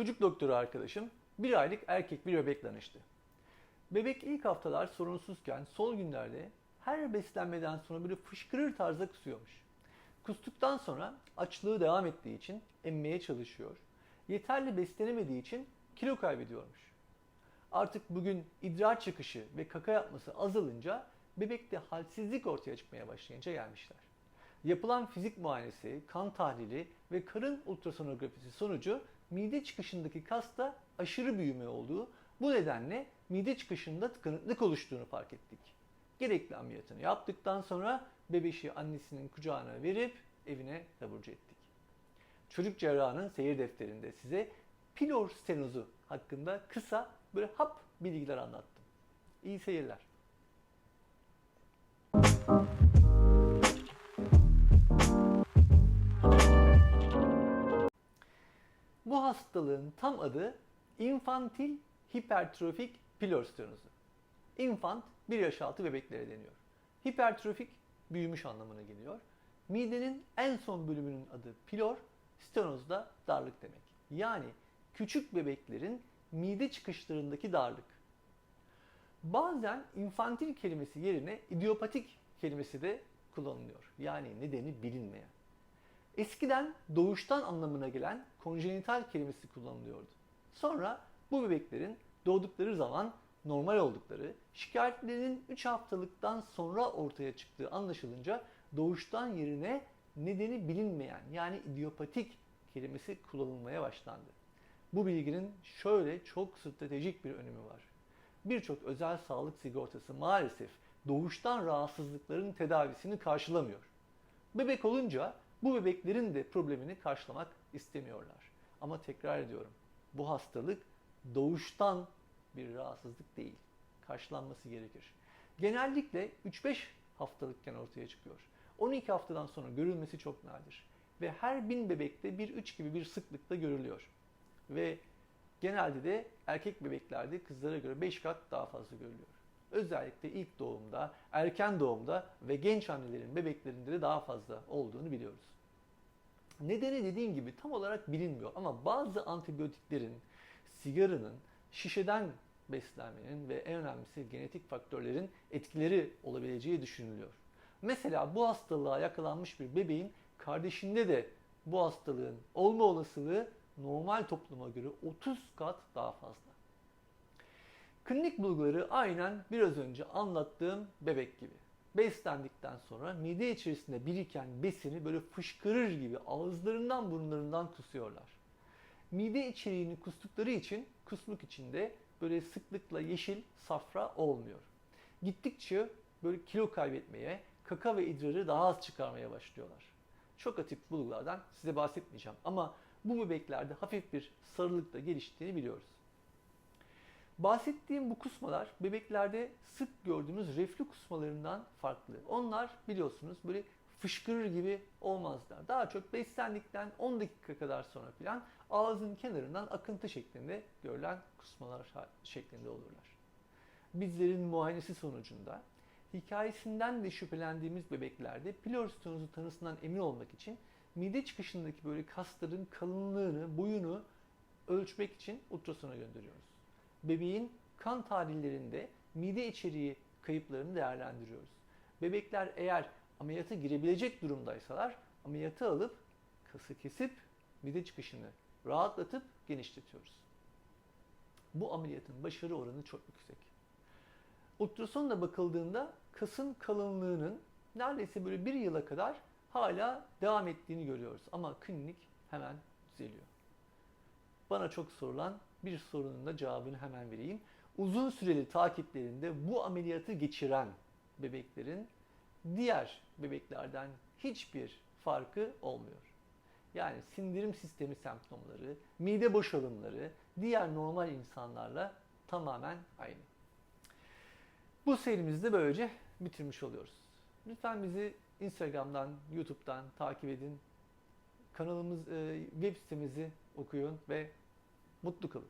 çocuk doktoru arkadaşım bir aylık erkek bir bebek danıştı. Bebek ilk haftalar sorunsuzken sol günlerde her beslenmeden sonra böyle fışkırır tarzda kusuyormuş. Kustuktan sonra açlığı devam ettiği için emmeye çalışıyor. Yeterli beslenemediği için kilo kaybediyormuş. Artık bugün idrar çıkışı ve kaka yapması azalınca bebekte halsizlik ortaya çıkmaya başlayınca gelmişler. Yapılan fizik muayenesi, kan tahlili ve karın ultrasonografisi sonucu mide çıkışındaki kasta aşırı büyüme olduğu, bu nedenle mide çıkışında tıkanıklık oluştuğunu fark ettik. Gerekli ameliyatını yaptıktan sonra bebeşi annesinin kucağına verip evine taburcu ettik. Çocuk cerrahının seyir defterinde size pilor stenozu hakkında kısa böyle hap bilgiler anlattım. İyi seyirler. Bu hastalığın tam adı infantil hipertrofik pilor stenozu. Infant 1 yaş altı bebeklere deniyor. Hipertrofik büyümüş anlamına geliyor. Midenin en son bölümünün adı pilor, stenoz da darlık demek. Yani küçük bebeklerin mide çıkışlarındaki darlık. Bazen infantil kelimesi yerine idiopatik kelimesi de kullanılıyor. Yani nedeni bilinmeyen. Eskiden doğuştan anlamına gelen konjenital kelimesi kullanılıyordu. Sonra bu bebeklerin doğdukları zaman normal oldukları, şikayetlerinin 3 haftalıktan sonra ortaya çıktığı anlaşılınca doğuştan yerine nedeni bilinmeyen yani idiopatik kelimesi kullanılmaya başlandı. Bu bilginin şöyle çok stratejik bir önemi var. Birçok özel sağlık sigortası maalesef doğuştan rahatsızlıkların tedavisini karşılamıyor. Bebek olunca bu bebeklerin de problemini karşılamak istemiyorlar. Ama tekrar ediyorum, bu hastalık doğuştan bir rahatsızlık değil. Karşılanması gerekir. Genellikle 3-5 haftalıkken ortaya çıkıyor. 12 haftadan sonra görülmesi çok nadir. Ve her bin bebekte 1-3 gibi bir sıklıkla görülüyor. Ve genelde de erkek bebeklerde kızlara göre 5 kat daha fazla görülüyor. Özellikle ilk doğumda, erken doğumda ve genç annelerin bebeklerinde de daha fazla olduğunu biliyoruz. Nedeni dediğim gibi tam olarak bilinmiyor ama bazı antibiyotiklerin, sigaranın, şişeden beslenmenin ve en önemlisi genetik faktörlerin etkileri olabileceği düşünülüyor. Mesela bu hastalığa yakalanmış bir bebeğin kardeşinde de bu hastalığın olma olasılığı normal topluma göre 30 kat daha fazla. Klinik bulguları aynen biraz önce anlattığım bebek gibi. Beslendikten sonra mide içerisinde biriken besini böyle fışkırır gibi ağızlarından burunlarından kusuyorlar. Mide içeriğini kustukları için kusmuk içinde böyle sıklıkla yeşil safra olmuyor. Gittikçe böyle kilo kaybetmeye, kaka ve idrarı daha az çıkarmaya başlıyorlar. Çok atip bulgulardan size bahsetmeyeceğim ama bu bebeklerde hafif bir sarılık da geliştiğini biliyoruz. Bahsettiğim bu kusmalar bebeklerde sık gördüğümüz reflü kusmalarından farklı. Onlar biliyorsunuz böyle fışkırır gibi olmazlar. Daha çok beslendikten 10 dakika kadar sonra filan ağzın kenarından akıntı şeklinde görülen kusmalar şeklinde olurlar. Bizlerin muayenesi sonucunda hikayesinden de şüphelendiğimiz bebeklerde pilorstenozu tanısından emin olmak için mide çıkışındaki böyle kasların kalınlığını, boyunu ölçmek için ultrasona gönderiyoruz. Bebeğin kan tahlillerinde mide içeriği kayıplarını değerlendiriyoruz. Bebekler eğer ameliyata girebilecek durumdaysalar ameliyatı alıp kası kesip mide çıkışını rahatlatıp genişletiyoruz. Bu ameliyatın başarı oranı çok yüksek. Ultrasonla bakıldığında kasın kalınlığının neredeyse böyle bir yıla kadar hala devam ettiğini görüyoruz. Ama klinik hemen düzeliyor. Bana çok sorulan bir sorunun da cevabını hemen vereyim. Uzun süreli takiplerinde bu ameliyatı geçiren bebeklerin diğer bebeklerden hiçbir farkı olmuyor. Yani sindirim sistemi semptomları, mide boşalımları diğer normal insanlarla tamamen aynı. Bu serimizi de böylece bitirmiş oluyoruz. Lütfen bizi Instagram'dan, YouTube'dan takip edin. Kanalımız, e, web sitemizi okuyun ve mutlu kalın.